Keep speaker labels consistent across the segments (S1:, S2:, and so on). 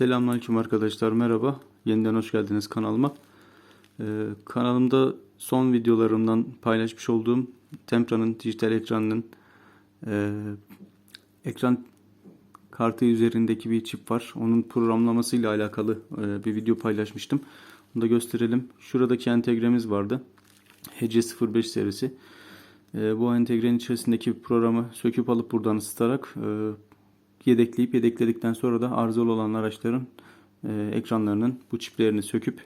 S1: Selamünaleyküm arkadaşlar merhaba. Yeniden hoş geldiniz kanalıma. Ee, kanalımda son videolarımdan paylaşmış olduğum Tempra'nın dijital ekranının e, ekran kartı üzerindeki bir çip var. Onun programlamasıyla alakalı e, bir video paylaşmıştım. Bunu da gösterelim. Şuradaki entegremiz vardı. HC05 serisi. E, bu entegrenin içerisindeki programı söküp alıp buradan ısıtarak e, yedekleyip yedekledikten sonra da arızalı olan araçların e, ekranlarının bu çiplerini söküp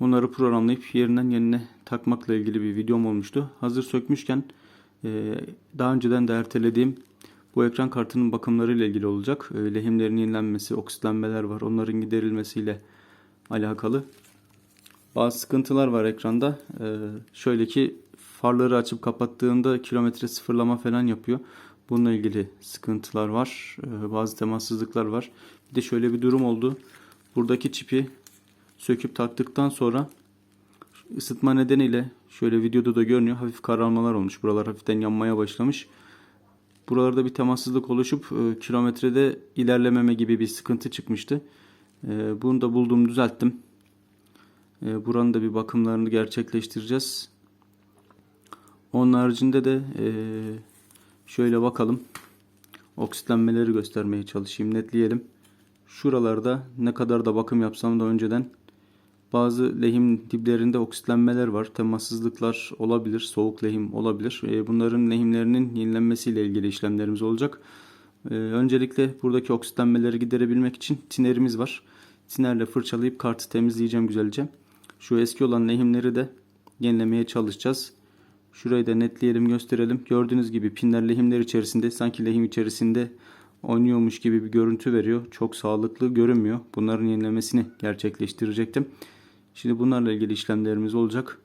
S1: bunları programlayıp yerinden yerine takmakla ilgili bir videom olmuştu. Hazır sökmüşken e, daha önceden de ertelediğim bu ekran kartının bakımları ile ilgili olacak. E, lehimlerin yenilenmesi, oksitlenmeler var. Onların giderilmesiyle alakalı. Bazı sıkıntılar var ekranda. E, şöyle ki farları açıp kapattığında kilometre sıfırlama falan yapıyor. Bununla ilgili sıkıntılar var. Ee, Bazı temassızlıklar var. Bir de şöyle bir durum oldu. Buradaki çipi söküp taktıktan sonra ısıtma nedeniyle şöyle videoda da görünüyor. Hafif kararmalar olmuş. Buralar hafiften yanmaya başlamış. Buralarda bir temassızlık oluşup e, kilometrede ilerlememe gibi bir sıkıntı çıkmıştı. E, Bunu da buldum düzelttim. E, Buranın da bir bakımlarını gerçekleştireceğiz. Onun haricinde de e, Şöyle bakalım. Oksitlenmeleri göstermeye çalışayım. Netleyelim. Şuralarda ne kadar da bakım yapsam da önceden bazı lehim diplerinde oksitlenmeler var. Temassızlıklar olabilir. Soğuk lehim olabilir. E, Bunların lehimlerinin yenilenmesiyle ilgili işlemlerimiz olacak. E, Öncelikle buradaki oksitlenmeleri giderebilmek için tinerimiz var. Tinerle fırçalayıp kartı temizleyeceğim güzelce. Şu eski olan lehimleri de yenilemeye çalışacağız. Şurayı da netleyelim gösterelim. Gördüğünüz gibi pinler lehimler içerisinde sanki lehim içerisinde oynuyormuş gibi bir görüntü veriyor. Çok sağlıklı görünmüyor. Bunların yenilemesini gerçekleştirecektim. Şimdi bunlarla ilgili işlemlerimiz olacak.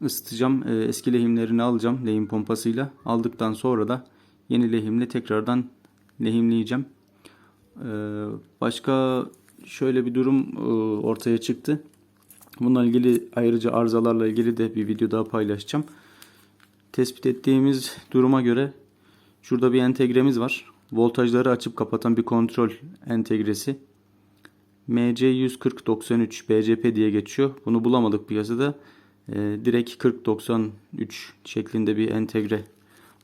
S1: Isıtacağım. Ee, Eski lehimlerini alacağım lehim pompasıyla. Aldıktan sonra da yeni lehimle tekrardan lehimleyeceğim. Ee, Başka şöyle bir durum e, ortaya çıktı. Bununla ilgili ayrıca arızalarla ilgili de bir video daha paylaşacağım. Tespit ettiğimiz duruma göre şurada bir entegremiz var. Voltajları açıp kapatan bir kontrol entegresi. MC14093 BCP diye geçiyor. Bunu bulamadık piyasada. Ee, direkt 4093 şeklinde bir entegre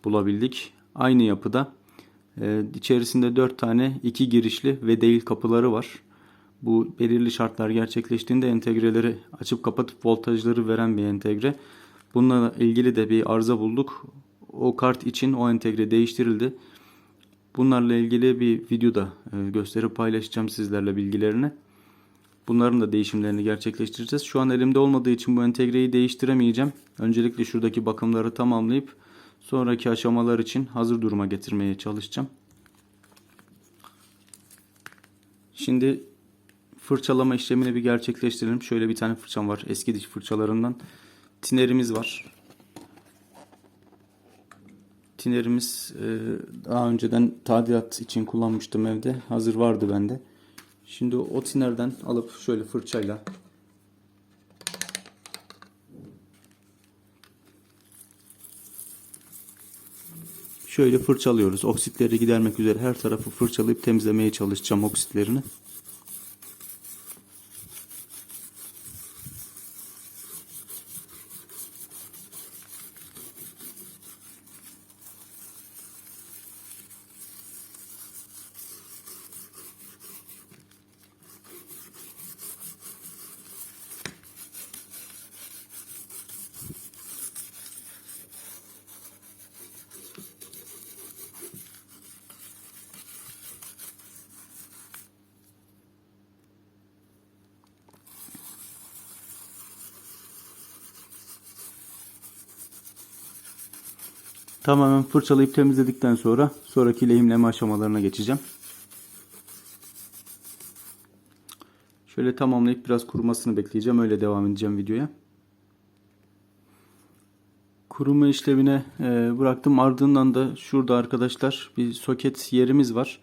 S1: bulabildik. Aynı yapıda. Ee, içerisinde 4 tane 2 girişli ve değil kapıları var. Bu belirli şartlar gerçekleştiğinde entegreleri açıp kapatıp voltajları veren bir entegre. Bununla ilgili de bir arıza bulduk. O kart için o entegre değiştirildi. Bunlarla ilgili bir videoda e, gösterip paylaşacağım sizlerle bilgilerini. Bunların da değişimlerini gerçekleştireceğiz. Şu an elimde olmadığı için bu entegreyi değiştiremeyeceğim. Öncelikle şuradaki bakımları tamamlayıp sonraki aşamalar için hazır duruma getirmeye çalışacağım. Şimdi fırçalama işlemini bir gerçekleştirelim. Şöyle bir tane fırçam var. Eski diş fırçalarından. Tinerimiz var. Tinerimiz e, daha önceden tadilat için kullanmıştım evde. Hazır vardı bende. Şimdi o tinerden alıp şöyle fırçayla şöyle fırçalıyoruz. Oksitleri gidermek üzere her tarafı fırçalayıp temizlemeye çalışacağım oksitlerini. Tamamen fırçalayıp temizledikten sonra sonraki lehimleme aşamalarına geçeceğim. Şöyle tamamlayıp biraz kurumasını bekleyeceğim. Öyle devam edeceğim videoya. Kuruma işlemine e, bıraktım. Ardından da şurada arkadaşlar bir soket yerimiz var.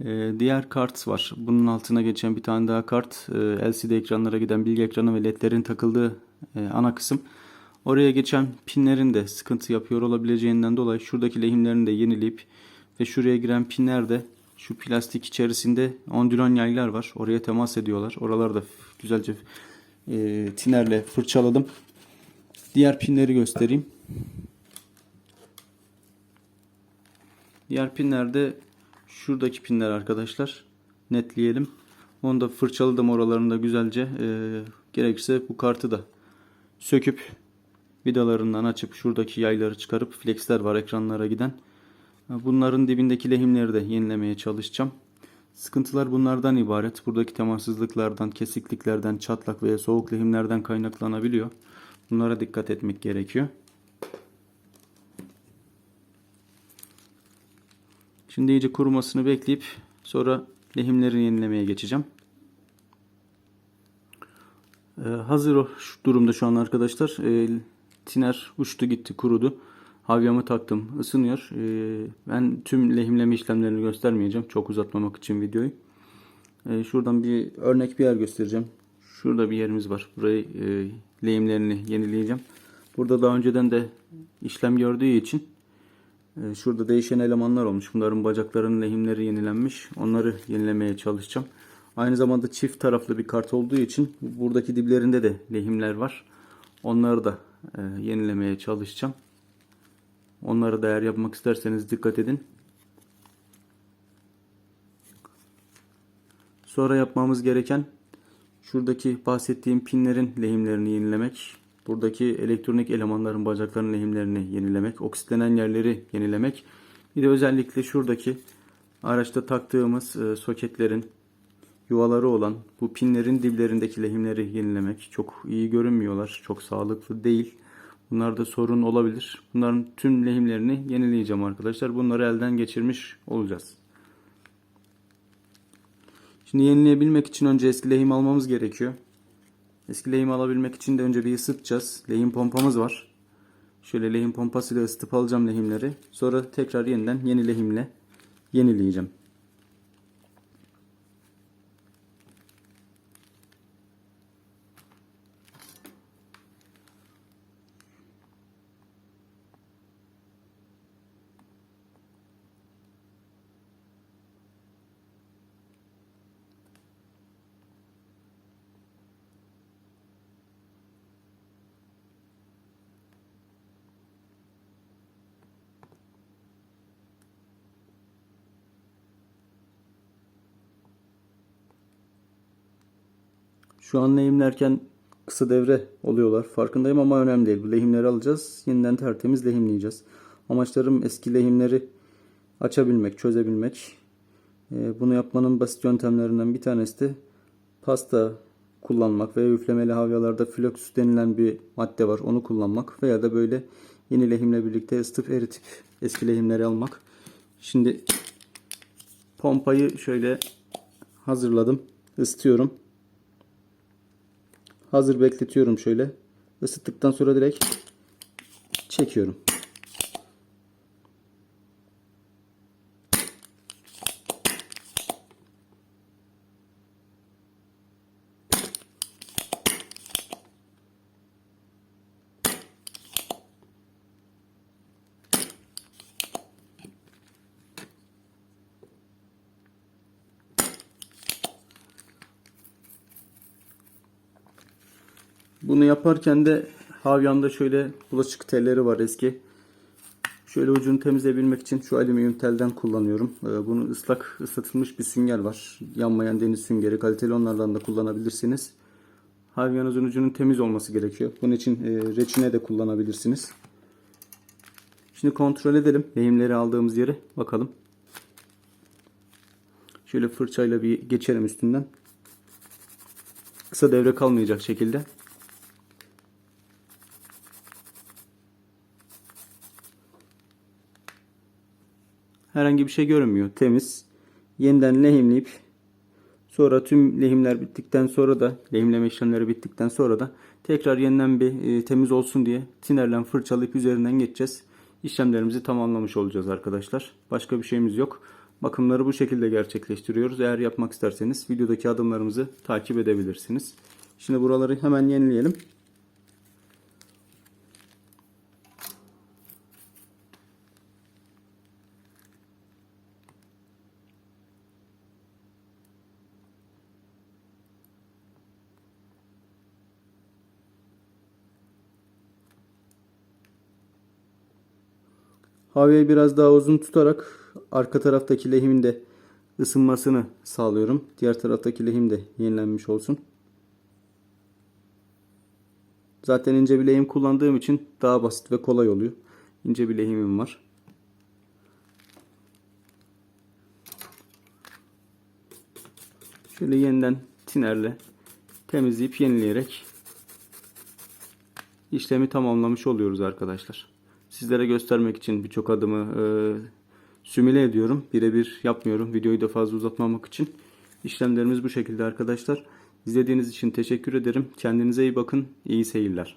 S1: E, diğer kart var. Bunun altına geçen bir tane daha kart. E, LCD ekranlara giden bilgi ekranı ve ledlerin takıldığı ana kısım. Oraya geçen pinlerin de sıkıntı yapıyor olabileceğinden dolayı şuradaki lehimlerini de yenileyip ve şuraya giren pinler de Şu plastik içerisinde ondülon yaylar var. Oraya temas ediyorlar. Oraları da güzelce e, tinerle fırçaladım. Diğer pinleri göstereyim. Diğer pinlerde şuradaki pinler arkadaşlar. Netleyelim. Onu da fırçaladım oralarını da güzelce. E, gerekirse bu kartı da söküp vidalarından açıp şuradaki yayları çıkarıp flexler var ekranlara giden. Bunların dibindeki lehimleri de yenilemeye çalışacağım. Sıkıntılar bunlardan ibaret. Buradaki temassızlıklardan, kesikliklerden, çatlak veya soğuk lehimlerden kaynaklanabiliyor. Bunlara dikkat etmek gerekiyor. Şimdi iyice kurumasını bekleyip sonra lehimlerini yenilemeye geçeceğim. Ee, hazır o durumda şu an arkadaşlar. Ee, tiner uçtu gitti kurudu. Havyamı taktım ısınıyor. Ee, ben tüm lehimleme işlemlerini göstermeyeceğim. Çok uzatmamak için videoyu. Ee, şuradan bir örnek bir yer göstereceğim. Şurada bir yerimiz var. Burayı e, lehimlerini yenileyeceğim. Burada daha önceden de işlem gördüğü için e, şurada değişen elemanlar olmuş. Bunların bacaklarının lehimleri yenilenmiş. Onları yenilemeye çalışacağım. Aynı zamanda çift taraflı bir kart olduğu için buradaki diplerinde de lehimler var. Onları da e, yenilemeye çalışacağım. Onları da eğer yapmak isterseniz dikkat edin. Sonra yapmamız gereken şuradaki bahsettiğim pinlerin lehimlerini yenilemek. Buradaki elektronik elemanların bacaklarının lehimlerini yenilemek. Oksitlenen yerleri yenilemek. Bir de özellikle şuradaki araçta taktığımız e, soketlerin yuvaları olan bu pinlerin diplerindeki lehimleri yenilemek. Çok iyi görünmüyorlar. Çok sağlıklı değil. Bunlarda sorun olabilir. Bunların tüm lehimlerini yenileyeceğim arkadaşlar. Bunları elden geçirmiş olacağız. Şimdi yenileyebilmek için önce eski lehim almamız gerekiyor. Eski lehim alabilmek için de önce bir ısıtacağız. Lehim pompamız var. Şöyle lehim pompasıyla ısıtıp alacağım lehimleri. Sonra tekrar yeniden yeni lehimle yenileyeceğim. Şu an lehimlerken kısa devre oluyorlar. Farkındayım ama önemli değil. Bu lehimleri alacağız. Yeniden tertemiz lehimleyeceğiz. Amaçlarım eski lehimleri açabilmek, çözebilmek. Ee, Bunu yapmanın basit yöntemlerinden bir tanesi de pasta kullanmak veya üflemeli havyalarda floksus denilen bir madde var. Onu kullanmak veya da böyle yeni lehimle birlikte ısıtıp eritip eski lehimleri almak. Şimdi pompayı şöyle hazırladım. ısıtıyorum. Hazır bekletiyorum şöyle. Isıttıktan sonra direkt çekiyorum. Bunu yaparken de havyamda şöyle bulaşık telleri var eski. Şöyle ucunu temizleyebilmek için şu alüminyum telden kullanıyorum. Ee, Bunun ıslak ısıtılmış bir sünger var. Yanmayan deniz süngeri kaliteli onlardan da kullanabilirsiniz. Havyanızın ucunun temiz olması gerekiyor. Bunun için e, reçine de kullanabilirsiniz. Şimdi kontrol edelim lehimleri aldığımız yeri. Bakalım. Şöyle fırçayla bir geçelim üstünden. Kısa devre kalmayacak şekilde. Herhangi bir şey görünmüyor. Temiz. Yeniden lehimleyip sonra tüm lehimler bittikten sonra da lehimleme işlemleri bittikten sonra da tekrar yeniden bir e, temiz olsun diye tinerle fırçalayıp üzerinden geçeceğiz. İşlemlerimizi tamamlamış olacağız arkadaşlar. Başka bir şeyimiz yok. Bakımları bu şekilde gerçekleştiriyoruz. Eğer yapmak isterseniz videodaki adımlarımızı takip edebilirsiniz. Şimdi buraları hemen yenileyelim. Havyayı biraz daha uzun tutarak arka taraftaki lehimin de ısınmasını sağlıyorum. Diğer taraftaki lehim de yenilenmiş olsun. Zaten ince bir lehim kullandığım için daha basit ve kolay oluyor. İnce bir lehimim var. Şöyle yeniden tinerle temizleyip yenileyerek işlemi tamamlamış oluyoruz arkadaşlar. Sizlere göstermek için birçok adımı e, simüle ediyorum. Birebir yapmıyorum. Videoyu da fazla uzatmamak için. İşlemlerimiz bu şekilde arkadaşlar. İzlediğiniz için teşekkür ederim. Kendinize iyi bakın. İyi seyirler.